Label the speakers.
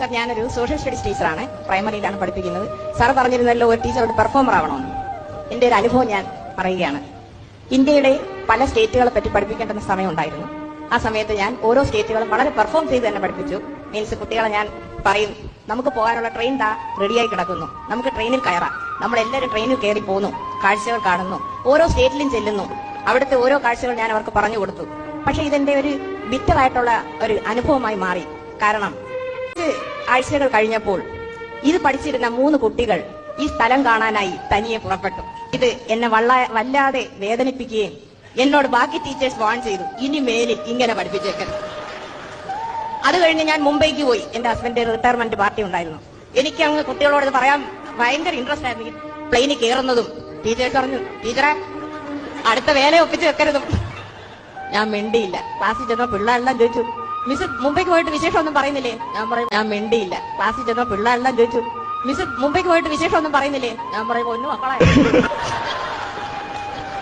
Speaker 1: Sir ഞാനൊരു social studies ടീച്ചറാണ് പ്രൈമറിയിലാണ് പഠിപ്പിക്കുന്നത്. സാർ പറഞ്ഞിരുന്നല്ലോ ഒരു ടീച്ചർ ഒരു പെർഫോമർ ആവണമെന്ന്. എന്റെ ഒരു അനുഭവം ഞാൻ പറയുകയാണ്. ഇന്ത്യയുടെ പല സ്റ്റേറ്റുകളെ പറ്റി പഠിപ്പിക്കേണ്ടുന്ന സമയമുണ്ടായിരുന്നു. ആ സമയത്ത് ഞാൻ ഓരോ സ്റ്റേറ്റുകളും വളരെ പെർഫോം ചെയ്ത് തന്നെ പഠിപ്പിച്ചു. മീൻസ് കുട്ടികളെ ഞാൻ പറയും നമുക്ക് പോകാനുള്ള ട്രെയിൻ ദാ റെഡിയായി കിടക്കുന്നു. നമുക്ക് ട്രെയിനിൽ കയറാം. നമ്മളെല്ലാവരും ട്രെയിനിൽ കയറി പോകുന്നു കാഴ്ചകൾ കാണുന്നു. ഓരോ സ്റ്റേറ്റിലും ചെല്ലുന്നു. അവിടുത്തെ ഓരോ കാഴ്ചകൾ ഞാൻ അവർക്ക് പറഞ്ഞു കൊടുത്തു. പക്ഷെ ഇതെന്റെ ഒരു ബിറ്ററായിട്ടുള്ള ഒരു അനുഭവമായി മാറി. കാരണം ആഴ്ചകൾ കഴിഞ്ഞപ്പോൾ ഇത് പഠിച്ചിരുന്ന മൂന്ന് കുട്ടികൾ ഈ സ്ഥലം കാണാനായി തനിയെ പുറപ്പെട്ടു. ഇത് എന്നെ വല്ലാതെ വേദനിപ്പിക്കുകയും എന്നോട് ബാക്കി ടീച്ചേഴ്സ് വാൺ ചെയ്തു ഇനി മേലിൽ ഇങ്ങനെ പഠിപ്പിച്ചേക്കരുത്. അത് കഴിഞ്ഞ് ഞാൻ മുംബൈക്ക് പോയി. എന്റെ ഹസ്ബൻഡ് റിട്ടയർമെന്റ് പാർട്ടി ഉണ്ടായിരുന്നു. എനിക്ക് അങ്ങ് കുട്ടികളോട് ഇത് പറയാൻ ഭയങ്കര ഇൻട്രസ്റ്റ് ആയിരുന്നു. പ്ലെയിനിൽ കയറുന്നതും ടീച്ചേഴ്സ് പറഞ്ഞു ടീച്ചറെ അടുത്ത വേല ഒപ്പിച്ച് വെക്കരുതും. ഞാൻ മിണ്ടിയില്ല. ക്ലാസ്സിൽ ചെന്ന പിള്ളേരെല്ലാം ചോദിച്ചു മിസ് മുംബൈക്ക് പോയിട്ട് വിശേഷം ഒന്നും പറയുന്നില്ലേ? ഞാൻ പറയും ഞാൻ മിണ്ടിയില്ല. ക്ലാസ്സിൽ ചെന്നോ പിള്ളേരെല്ലാം ചോദിച്ചു മിസ് മുംബൈക്ക് പോയിട്ട് വിശേഷം ഒന്നും പറയുന്നില്ലേ? ഞാൻ പറയും ഒന്നും മക്കളെ.